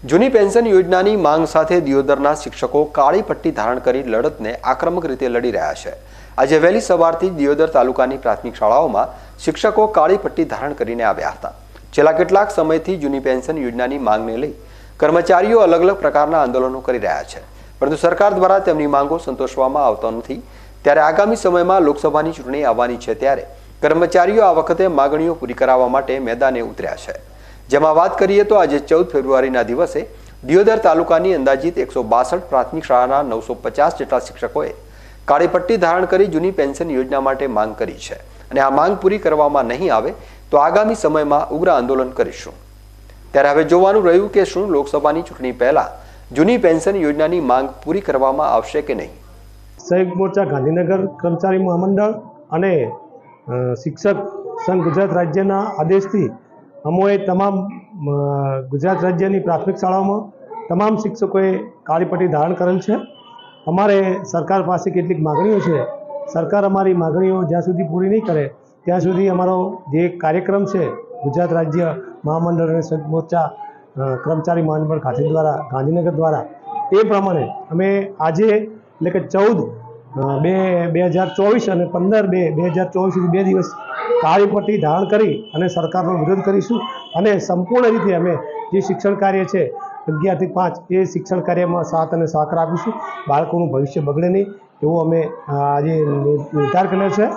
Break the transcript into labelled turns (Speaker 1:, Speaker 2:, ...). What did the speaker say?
Speaker 1: જૂની પેન્શન યોજનાની માંગ સાથે દિયોદરના શિક્ષકો કાળી પટ્ટી ધારણ કરી લડતને આક્રમક રીતે લડી રહ્યા છે. આજે વહેલી સવારથી દિયોદર તાલુકાની પ્રાથમિક શાળાઓમાં શિક્ષકો કાળી પટ્ટી ધારણ કરીને આવ્યા હતા. છેલ્લા કેટલાક સમયથી જૂની પેન્શન યોજનાની માંગને લઈ કર્મચારીઓ અલગ અલગ પ્રકારના આંદોલનો કરી રહ્યા છે. પરંતુ સરકાર દ્વારા તેમની માંગો સંતોષવામાં આવતા નથી. ત્યારે આગામી સમયમાં લોકસભાની ચૂંટણી આવવાની છે ત્યારે કર્મચારીઓ આ વખતે માગણીઓ પૂરી કરાવવા માટે મેદાને ઉતર્યા છે. જેમાં વાત કરીએ તો આજે ચૌદ ફેબ્રુઆરીના દિવસે દિયોદર તાલુકાની અંદાજિત એકસો બાસઠ પ્રાથમિક શાળાના નવસો પચાસ જેટલા શિક્ષકોએ કાળી પટ્ટી ધારણ કરી જૂની પેન્શન યોજના માટે માંગ કરી છે. અને આ માંગ પૂરી કરવામાં નહીં આવે તો આગામી સમયમાં ઉગ્ર આંદોલન કરીશું. ત્યારે હવે જોવાનું રહ્યું કે શું લોકસભાની ચૂંટણી પહેલા જૂની પેન્શન યોજનાની માંગ પૂરી કરવામાં આવશે કે નહીં.
Speaker 2: સંયુક્ત મોરચા ગાંધીનગર કર્મચારી મહામંડળ અને શિક્ષક સંઘ ગુજરાત રાજ્યના આદેશથી અમોએ તમામ ગુજરાત રાજ્યની પ્રાથમિક શાળાઓમાં તમામ શિક્ષકોએ કાળી પટ્ટી ધારણ કરેલ છે. અમારે સરકાર પાસે કેટલીક માગણીઓ છે. સરકાર અમારી માગણીઓ જ્યાં સુધી પૂરી નહીં કરે, ત્યાં સુધી અમારો જે કાર્યક્રમ છે, ગુજરાત રાજ્ય મહામંડળ અને સંયુક્ત મોરચા કર્મચારી મહામંડળ ખાતે દ્વારા, ગાંધીનગર દ્વારા, એ પ્રમાણે અમે આજે એટલે કે ચૌદ બે બે હજાર ચોવીસ અને પંદર બે બે હજાર ચોવીસ સુધી બે દિવસ કાળી પટ્ટી ધારણ કરી અને સરકારનો વિરોધ કરીશું અને સંપૂર્ણ રીતે અમે જે શિક્ષણ કાર્ય છે, અગિયારથી પાંચ, એ શિક્ષણ કાર્યમાં સાથ અને સહકાર આપીશું. બાળકોનું ભવિષ્ય બગડે નહીં, એવો અમે આજે નિર્ધાર કર્યો છે.